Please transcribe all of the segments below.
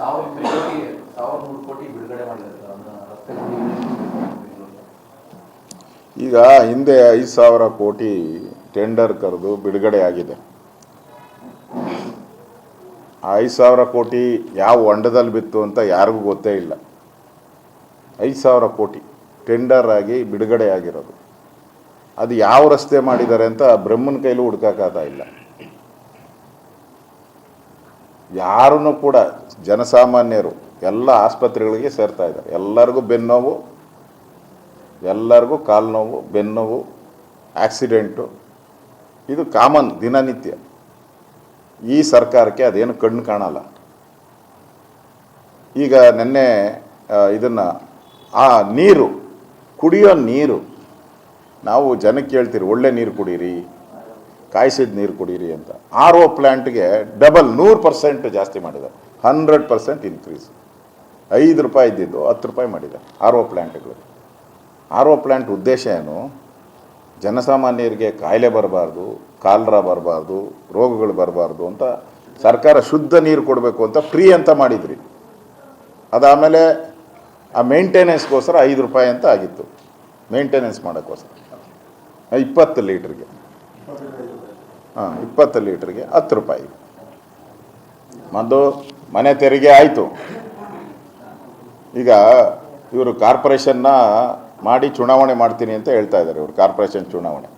ಸಾವಿರದ ಕೋಟಿ, ಸಾವಿರದ ನೂರು ಕೋಟಿ ಬಿಡುಗಡೆ ಈಗ ಹಿಂದೆ ಐದು ಸಾವಿರ ಕೋಟಿ ಟೆಂಡರ್ ಕರೆದು ಬಿಡುಗಡೆ ಆಗಿದೆ. ಐದು ಸಾವಿರ ಕೋಟಿ ಯಾವ ಹೊಂಡದಲ್ಲಿ ಬಿತ್ತು ಅಂತ ಯಾರಿಗೂ ಗೊತ್ತೇ ಇಲ್ಲ. ಐದು ಸಾವಿರ ಕೋಟಿ ಟೆಂಡರ್ ಆಗಿ ಬಿಡುಗಡೆ ಆಗಿರೋದು. ಅದು ಯಾವ ರಸ್ತೆ ಮಾಡಿದ್ದಾರೆ ಅಂತ ಬ್ರಹ್ಮನ ಕೈಲೂ ಹುಡ್ಕಾಕಾಗ್ತಾ ಇಲ್ಲ. ಯಾರನ್ನು ಕೂಡ ಜನಸಾಮಾನ್ಯರು ಎಲ್ಲ ಆಸ್ಪತ್ರೆಗಳಿಗೆ ಸೇರ್ತಾ ಇದ್ದಾರೆ. ಎಲ್ಲರಿಗೂ ಬೆನ್ನೋವು ಎಲ್ಲರಿಗೂ ಕಾಲು ನೋವು ಬೆನ್ನೋವು ಆಕ್ಸಿಡೆಂಟು. ಇದು ಕಾಮನ್ ದಿನನಿತ್ಯ. ಈ ಸರ್ಕಾರಕ್ಕೆ ಅದೇನು ಕಣ್ಣು ಕಾಣಲ್ಲ. ಈಗ ನೆನ್ನೆ ಇದನ್ನು, ಆ ನೀರು, ಕುಡಿಯೋ ನೀರು, ನಾವು ಜನಕ್ಕೆ ಹೇಳ್ತೀರಿ, ಒಳ್ಳೆ ನೀರು ಕುಡೀರಿ ಕಾಯಿಸಿದ ನೀರು ಕುಡೀರಿ ಅಂತ. ಆರ್ ಒ ಪ್ಲ್ಯಾಂಟ್ಗೆ ಡಬಲ್ ನೂರು ಪರ್ಸೆಂಟ್ ಜಾಸ್ತಿ ಮಾಡಿದ್ದಾರೆ ಹಂಡ್ರೆಡ್ ಪರ್ಸೆಂಟ್ ಇನ್ಕ್ರೀಸ್ ಐದು ರೂಪಾಯಿ ಇದ್ದಿದ್ದು, ಹತ್ತು ರೂಪಾಯಿ ಮಾಡಿದ್ದಾರೆ ಆರ್ ಒ ಪ್ಲ್ಯಾಂಟ್ಗಳು ಆರ್ ಒ ಪ್ಲ್ಯಾಂಟ್ ಉದ್ದೇಶ ಏನು? ಜನಸಾಮಾನ್ಯರಿಗೆ ಕಾಯಿಲೆ ಬರಬಾರ್ದು, ಕಾಲರ ಬರಬಾರ್ದು, ರೋಗಗಳು ಬರಬಾರ್ದು ಅಂತ ಸರ್ಕಾರ ಶುದ್ಧ ನೀರು ಕೊಡಬೇಕು ಅಂತ ಫ್ರೀ ಅಂತ ಮಾಡಿದ್ರಿ. ಅದಾದಮೇಲೆ ಆ ಮೇಂಟೆನೆನ್ಸ್ಗೋಸ್ಕರ ಐದು ರೂಪಾಯಿ ಅಂತ ಆಗಿತ್ತು. ಮೇಂಟೆನೆನ್ಸ್ ಮಾಡೋಕ್ಕೋಸ್ಕರ. ಇಪ್ಪತ್ತು ಲೀಟ್ರಿಗೆ. ಹಾಂ, ಇಪ್ಪತ್ತು ಲೀಟ್ರಿಗೆ ಹತ್ತು ರೂಪಾಯಿ. ಮತ್ತು ಮನೆ ತೆರಿಗೆ ಆಯಿತು. ಈಗ ಇವರು ಕಾರ್ಪೊರೇಷನ್ನ ಮಾಡಿ ಚುನಾವಣೆ ಮಾಡ್ತೀನಿ ಅಂತ ಹೇಳ್ತಾ ಇದ್ದಾರೆ ಇವರು, ಕಾರ್ಪೊರೇಷನ್ ಚುನಾವಣೆ.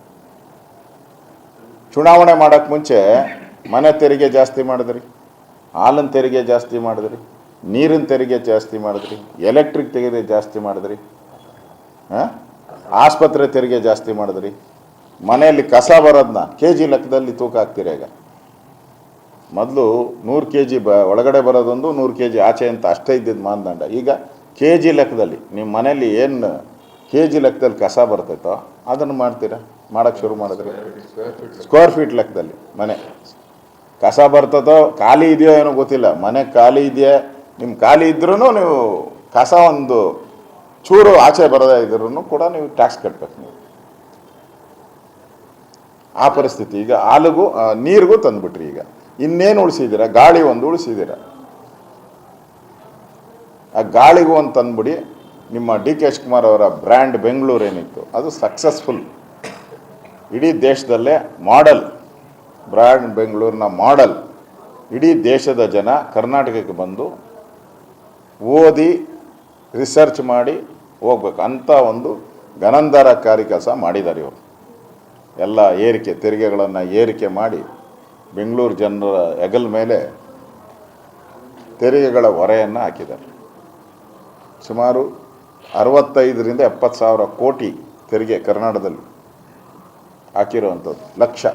ಚುನಾವಣೆ ಮಾಡೋಕ್ಕೆ ಮುಂಚೆ ಮನೆ ತೆರಿಗೆ ಜಾಸ್ತಿ ಮಾಡಿದ್ರಿ, ಹಾಲಿನ ತೆರಿಗೆ ಜಾಸ್ತಿ ಮಾಡಿದ್ರಿ, ನೀರಿನ ತೆರಿಗೆ ಜಾಸ್ತಿ ಮಾಡಿದ್ರಿ, ಎಲೆಕ್ಟ್ರಿಕ್ ತೆರಿಗೆ ಜಾಸ್ತಿ ಮಾಡಿದ್ರಿ, ಹಾಂ? ಆಸ್ಪತ್ರೆ ತೆರಿಗೆ ಜಾಸ್ತಿ ಮಾಡಿದ್ರಿ ಮನೆಯಲ್ಲಿ ಕಸ ಬರೋದನ್ನ ಕೆ ಜಿ ಲೆಕ್ಕದಲ್ಲಿ ತೂಕ ಹಾಕ್ತೀರ ಈಗ? ಮೊದಲು ನೂರು ಕೆ ಜಿ ಬ, ಒಳಗಡೆ ಬರೋದೊಂದು ನೂರು ಕೆ ಜಿ ಆಚೆ ಅಂತ ಅಷ್ಟೇ ಇದ್ದಿದ್ದು ಮಾನದಂಡ. ಈಗ ಕೆ ಜಿ ಲೆಕ್ಕದಲ್ಲಿ ನಿಮ್ಮ ಮನೆಯಲ್ಲಿ ಏನು ಕೆ ಜಿ ಲೆಕ್ಕದಲ್ಲಿ ಕಸ ಬರ್ತೈತೋ ಅದನ್ನು ಮಾಡ್ತೀರಾ? ಮಾಡೋಕ್ಕೆ ಶುರು ಮಾಡಿದ್ರೆ? ಸ್ಕ್ವೇರ್ ಫೀಟ್ ಲೆಕ್ಕದಲ್ಲಿ, ಮನೆ. ಕಸ ಬರ್ತದೋ ಖಾಲಿ ಇದೆಯೋ ಏನೋ ಗೊತ್ತಿಲ್ಲ. ಮನೆ ಖಾಲಿ ಇದೆಯಾ? ನಿಮ್ಮ ಖಾಲಿ ಇದ್ರೂ ನೀವು ಕಸ ಒಂದು ಚೂರು ಆಚೆ ಬರದೇ ಇದ್ರೂ ಕೂಡ ನೀವು ಟ್ಯಾಕ್ಸ್ ಕಟ್ಟಬೇಕು ನೀವು. ಆ ಪರಿಸ್ಥಿತಿ. ಈಗ ಹಾಲಿಗೂ ನೀರಿಗೂ ತಂದುಬಿಟ್ರಿ ಈಗ. ಇನ್ನೇನು ಉಳಿಸಿದ್ದೀರಾ ಗಾಳಿ ಒಂದು ಉಳಿಸಿದ್ದೀರಾ ಆ ಗಾಳಿಗೂ ಒಂದು ತಂದ್ಬಿಡಿ. ನಿಮ್ಮ ಡಿ ಕೆ ಶಿವಕುಮಾರ್ ಅವರ ಬ್ರ್ಯಾಂಡ್ ಬೆಂಗಳೂರು ಏನಿತ್ತು ಅದು ಸಕ್ಸಸ್ಫುಲ್. ಇಡೀ ದೇಶದಲ್ಲೇ ಮಾಡಲ್. ಬ್ರ್ಯಾಂಡ್ ಬೆಂಗಳೂರಿನ ಮಾಡಲ್. ಇಡೀ ದೇಶದ ಜನ ಕರ್ನಾಟಕಕ್ಕೆ ಬಂದು ಓದಿ, ರಿಸರ್ಚ್ ಮಾಡಿ ಹೋಗ್ಬೇಕು. ಅಂಥ ಒಂದು ಗನಂದರಕಾರಿ ಕೆಲಸ ಮಾಡಿದ್ದಾರೆ ಇವರು. ಎಲ್ಲ ಏರಿಕೆ, ತೆರಿಗೆಗಳನ್ನು ಏರಿಕೆ ಮಾಡಿ ಬೆಂಗಳೂರು ಜನರ ಹೆಗಲ ಮೇಲೆ ತೆರಿಗೆಗಳ ಹೊರೆಯನ್ನು ಹಾಕಿದ್ದಾರೆ. ಸುಮಾರು ಅರವತ್ತೈದರಿಂದ ಎಪ್ಪತ್ತು ಸಾವಿರ ಕೋಟಿ ತೆರಿಗೆ ಕರ್ನಾಟಕದಲ್ಲಿ ಹಾಕಿರುವಂಥದ್ದು, ಲಕ್ಷ.